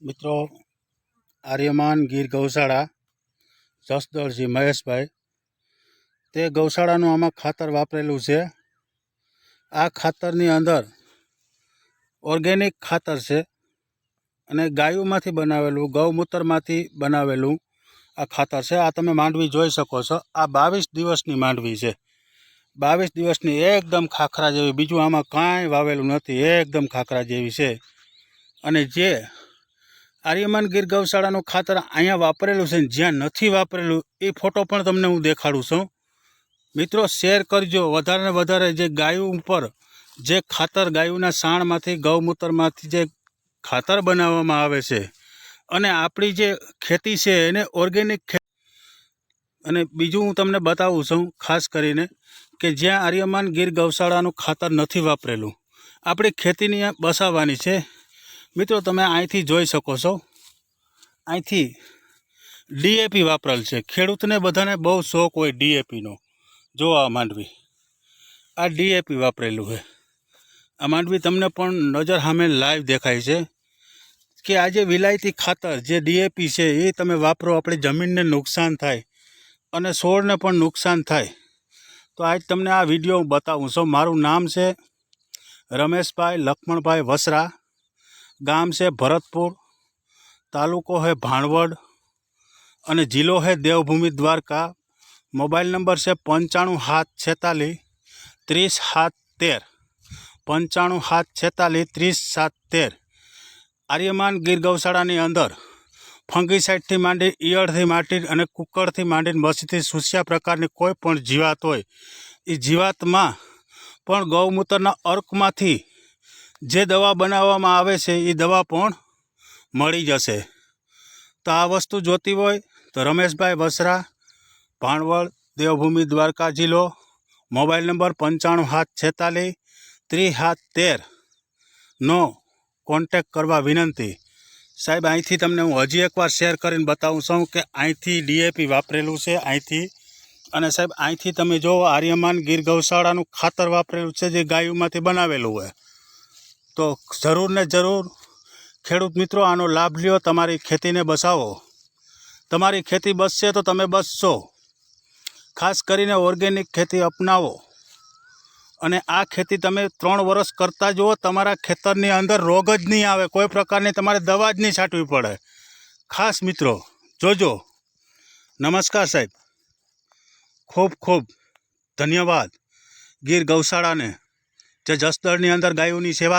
મિત્રો, આર્યમાન ગીર ગૌશાળા જસદળજી મહેશભાઈ. તે ગૌશાળાનું આમાં ખાતર વાપરેલું છે. આ ખાતરની અંદર ઓર્ગેનિક ખાતર છે અને ગાયોમાંથી બનાવેલું, ગૌમૂત્રમાંથી બનાવેલું આ ખાતર છે. આ તમે માંડવી જોઈ શકો છો. આ બાવીસ દિવસની માંડવી છે. બાવીસ દિવસની એકદમ ખાખરા જેવી, બીજું આમાં કાંઈ વાવેલું નથી, એકદમ ખાખરા જેવી છે. અને જે આર્યમાન ગીર ગૌશાળાનું ખાતર અહીંયા વાપરેલું છે જ્યાં નથી વાપરેલું, એ ફોટો પણ તમને હું દેખાડું છું. મિત્રો, શેર કરજો. વધારે વધારે જે ગાયો ઉપર જે ખાતર ગાયોના સાણમાંથી, ગૌમૂત્રમાંથી જે ખાતર બનાવવામાં આવે છે અને આપણી જે ખેતી છે એને ઓર્ગેનિક અને બીજું હું તમને બતાવું છું, ખાસ કરીને, કે જ્યાં આર્યમાન ગીર ગૌશાળાનું ખાતર નથી વાપરેલું. આપણી ખેતીની બસાવવાની છે. મિત્રો, તમે અહીંથી જોઈ શકો છો. અહીંથી ડીએપી વાપરેલ છે. ખેડૂતને બધાને બહુ શોખ હોય ડીએપીનો જોવા માંડવી. આ ડીએપી વાપરેલું છે. આ માંડવી તમને પણ નજર સામે લાઈવ દેખાય છે કે આ જે વિલાયતી ખાતર જે ડીએપી છે, એ તમે વાપરો, આપણી જમીનને નુકસાન થાય અને છોડને પણ નુકસાન થાય. તો આજ તમને આ વીડિયો બતાવું છું. મારું નામ છે રમેશભાઈ લક્ષ્મણભાઈ વસરા. ગામ છે ભરતપુર, તાલુકો છે ભાણવડ અને જિલ્લો છે દેવભૂમિ દ્વારકા. મોબાઈલ નંબર છે પંચાણું સાત છેતાલીસ ત્રીસ સાત તેર. પંચાણું સાત છેતાલીસ ત્રીસ સાત તેર. આર્યમાન ગીર ગૌશાળાની અંદર ફંગીસાઇડથી માંડી, ઈયળથી માંડી અને કુકરથી માંડીને મસીથી સુસ્યા પ્રકારની કોઈ પણ જીવાત હોય એ જીવાતમાં પણ ગૌમૂત્રના અર્કમાંથી જે દવા બનાવવામાં આવે છે એ દવા પણ મળી જશે. તો આ વસ્તુ જોતી હોય તો રમેશભાઈ વસરા, ભાણવડ, દેવભૂમિ, દ્વારકા જિલ્લો, મોબાઈલ નંબર પંચાણું સાત છેતાલીસ ત્રીસ સાત તેર નો કોન્ટેક કરવા વિનંતી. સાહેબ, અહીંથી તમને હું હજી એકવાર શેર કરીને બતાવું છું કે અહીંથી ડીએપી વાપરેલું છે, અહીંથી. અને સાહેબ, અહીંથી તમે જો આર્યમાન ગીર ગૌશાળાનું ખાતર વાપરેલું છે, જે ગાયુમાંથી બનાવેલું હોય. તો જરૂર ને જરૂર ખેડૂત મિત્રો, આનો લાભ લ્યો. તમારી ખેતીને બસાવો. તમારી ખેતી બસશે તો તમે બસશો. ખાસ કરીને ઓર્ગેનિક ખેતી અપનાવો. અને આ ખેતી તમે ત્રણ વર્ષ કરતા જુઓ, તમારા ખેતરની અંદર રોગ જ નહીં આવે. કોઈ પ્રકારની તમારે દવા જ નહીં છાંટવી પડે. ખાસ મિત્રો, જોજો. નમસ્કાર સાહેબ. ખૂબ ખૂબ ધન્યવાદ. ગીર ગૌશાળાને, જે જસદળની અંદર ગાયોની સેવા